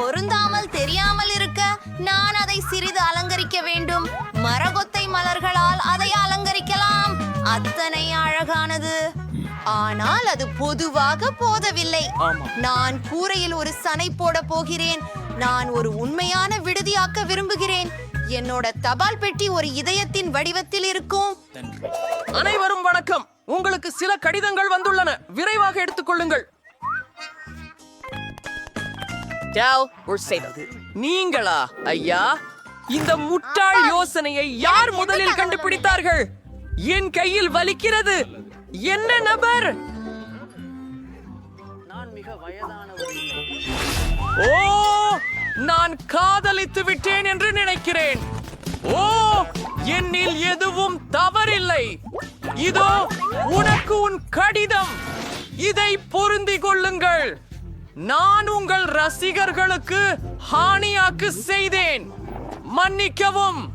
பொருந்தாமல் தெரியாமல் இருக்க நான் அதை சிறிது அலங்கரிக்க வேண்டும். மரகொத்தை மலர்களால் அதை அலங்கரிக்கலாம். அத்தனை அழகானது. ஆனால் அது பொதுவாக போதவில்லை. நான் கூரையில் ஒரு சனை போட போகிறேன். நான் ஒரு உண்மையான விடுதியாக்க விரும்புகிறேன். என்னோட தபால் பெட்டி ஒரு இதயத்தின் வடிவத்தில் இருக்கும். அனைவரும் வணக்கம். உங்களுக்கு சில கடிதங்கள் வந்துள்ளன. விரைவாக எடுத்துக்கொள்ளுங்கள் நீங்களா ஐயா? இந்த முட்டாள் யோசனையை யார் முதலில் கண்டுபிடித்தார்கள்? என் கையில் வலிக்கிறது. என்ன நபர்? ஓ நான் காதலித்து விட்டேன் என்று நினைக்கிறேன். ஓ என்னில் எதுவும் தவறில்லை. இதோ உனக்கு உன் கடிதம். இதை பொருந்திக் கொள்ளுங்கள். நான் உங்கள் ரசிகர்களுக்கு ஹானியாக்கு செய்தேன். மன்னிக்கவும்.